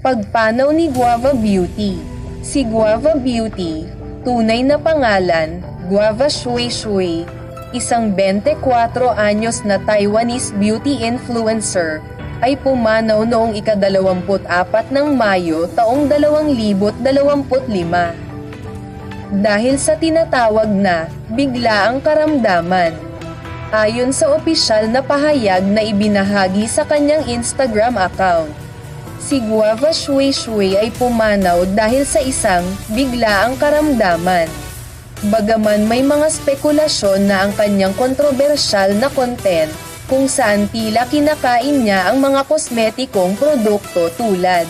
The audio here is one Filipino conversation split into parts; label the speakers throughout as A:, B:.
A: Pagpanaw ni Guava Beauty Si Guava Beauty, tunay na pangalan, Guava Shui Shui, isang 24 anyos na Taiwanese beauty influencer, ay pumanaw noong ika-24 ng Mayo taong 2025. Dahil sa tinatawag na bigla ang karamdaman. Ayon sa opisyal na pahayag na ibinahagi sa kanyang Instagram account, si Guava Shui Shui ay pumanaw dahil sa isang bigla ang karamdaman. Bagaman may mga spekulasyon na ang kanyang kontrobersyal na content kung saan tila kinakain niya ang mga kosmetikong produkto tulad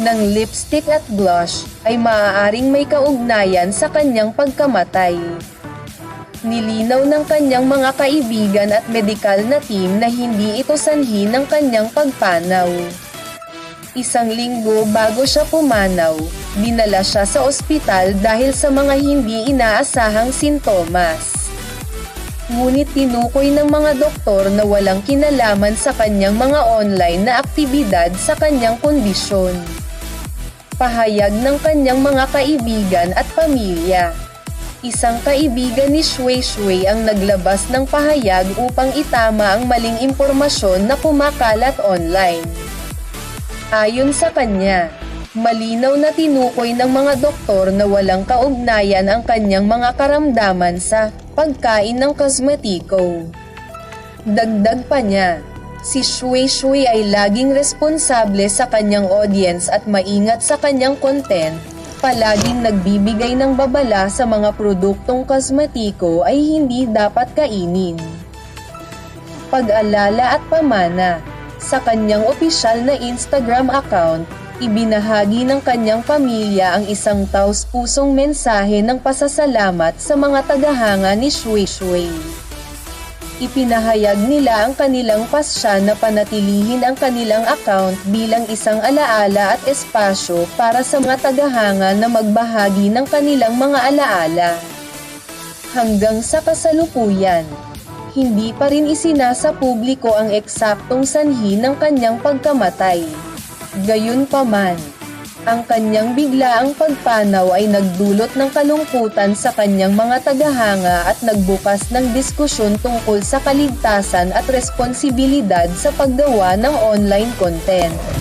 A: ng lipstick at blush ay maaaring may kaugnayan sa kanyang pagkamatay. Nilinaw ng kanyang mga kaibigan at medikal na team na hindi ito sanhi ng kanyang pagpanaw. Isang linggo bago siya pumanaw, dinala siya sa ospital dahil sa mga hindi inaasahang sintomas. Ngunit tinukoy ng mga doktor na walang kinalaman sa kanyang mga online na aktibidad sa kanyang kondisyon. Pahayag ng kanyang mga kaibigan at pamilya. Isang kaibigan ni Shui Shui ang naglabas ng pahayag upang itama ang maling impormasyon na kumakalat online. Ayon sa kanya, malinaw na tinukoy ng mga doktor na walang kaugnayan ang kanyang mga karamdaman sa pagkain ng kosmetiko. Dagdag pa niya, si Shui Shui ay laging responsable sa kanyang audience at maingat sa kanyang content, palaging nagbibigay ng babala sa mga produktong kosmetiko ay hindi dapat kainin. Pag-alala at pamana Sa kanyang opisyal na Instagram account, ibinahagi ng kanyang pamilya ang isang taus-pusong mensahe ng pasasalamat sa mga tagahanga ni Shui Shui. Ipinahayag nila ang kanilang pasya na panatilihin ang kanilang account bilang isang alaala at espasyo para sa mga tagahanga na magbahagi ng kanilang mga alaala. Hanggang sa kasalukuyan, hindi pa rin isinasa publiko ang eksaktong sanhi ng kanyang pagkamatay. Gayunpaman, ang kanyang biglaang pagpanaw ay nagdulot ng kalungkutan sa kanyang mga tagahanga at nagbukas ng diskusyon tungkol sa kaligtasan at responsibilidad sa paggawa ng online content.